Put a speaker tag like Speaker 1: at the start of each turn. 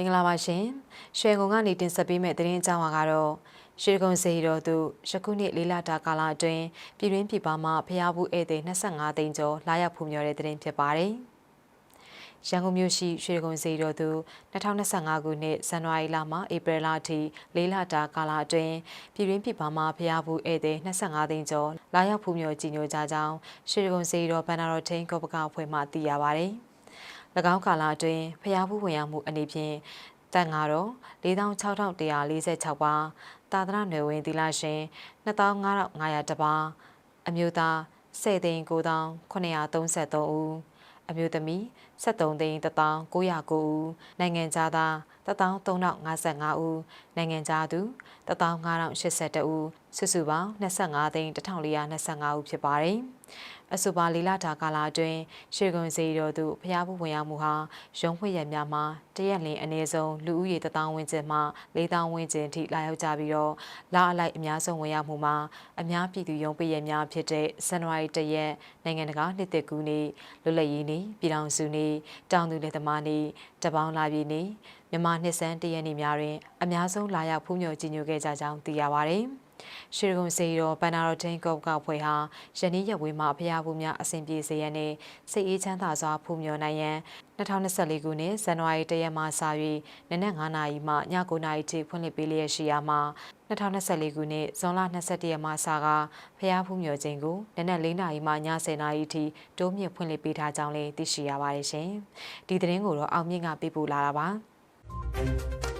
Speaker 1: င်္ဂလာပါရှင်ရွှေကုံကနေတင်ဆက်ပေးမယ့်သတင်းအကြောင်းအကတော့ရွှေကုံစေတော်သူယခုနှစ်လေးလတာကာလအတွင်းပြည်တွင်းပြည်ပမှဖျားဘူးဧည့်သည်25သိန်းကျော်လာရောက်ဖူးမြော်တဲ့သတင်းဖြစ်ပါတယ်ရန်ကုန်မြို့ရှိရွှေကုံစေတော်သူ2025ခုနှစ်ဇန်နဝါရီလမှဧပြီလအထိလေးလတာကာလအတွင်းပြည်တွင်းပြည်ပမှဖျားဘူးဧည့်သည်25သိန်းကျော်လာရောက်ဖူးမြော်ကြီးညိုကြကြောင်းရွှေကုံစေတော်ဘန္နာတော်ထိန်ကောပကအဖွဲ့မှသိရပါတယ်။၎ င်းကာလအတွင်းဖျားဘူးဝင်ရောက်မှုအနေဖြင့်တန်ငါတော့4646ပါတာသနာနယ်ဝင်သီလရှင်25500တပါအမျိုးသား10သိန်း9933ဦးအမျိုးသမီး73သိန်း1909ဦးနိုင်ငံခြားသား13055ဦးနိုင်ငံခြားသူ15082ဦးစုစုပေါင်း25သိန်း1425ဦးဖြစ်ပါတယ်အဆိုပါလီလာတာကာလာအတွင်းရှေကွန်စီတော်သူဖျားဖို့ဝင်ရောက်မှုဟာရုံးဖွင့်ရများမှာတရက်လင်အနည်းဆုံးလူဦးရေ1000ဝန်းကျင်မှ4000ဝန်းကျင်ထိလာရောက်ကြပြီးတော့လာအလိုက်အများဆုံးဝင်ရောက်မှုမှာအများပြည်သူရုံးပိရများဖြစ်တဲ့ဇန်နဝါရီ1ရက်နိုင်ငံတကာနှစ်သက်ကူးနေ့လွတ်လပ်ရေးနေ့ပြည်ထောင်စုနေ့တောင်သူလယ်သမားနေ့တပေါင်းလာပြည်နေ့ မြန်မာနှစ်ဆန်းတရက်နေ့များတွင် အများဆုံးလာရောက်ဖူးမြော်ကြီးညိုခဲ့ကြကြောင်းသိရပါဗျ။ရှေရုံစေရောဘန်နာတော်ထိန်ကော့ကဖွဲ့ဟာယနေ့ရက်ဝေးမှာဖျားဘူးများအစဉ်ပြေစေရန်နဲ့စိတ်အေးချမ်းသာစွာဖူးမြော်နိုင်ရန်2024ခုနှစ်ဇန်နဝါရီတရက်မှစ၍နနက်9နာရီမှည9နာရီထိဖွင့်လှစ်ပေးလျက်ရှိရာမှာ2024ခုနှစ်ဇွန်လ21ရက်မှစကဖျားဖူးမြော်ခြင်းကိုနနက်4နာရီမှည10နာရီထိတိုးမြင့်ဖွင့်လှစ်ပေးထားကြောင်းလည်းသိရှိရပါတယ်ရှင်။ဒီသတင်းကိုတော့အောင်မြင့်ကပေးပို့လာတာပါ။ Música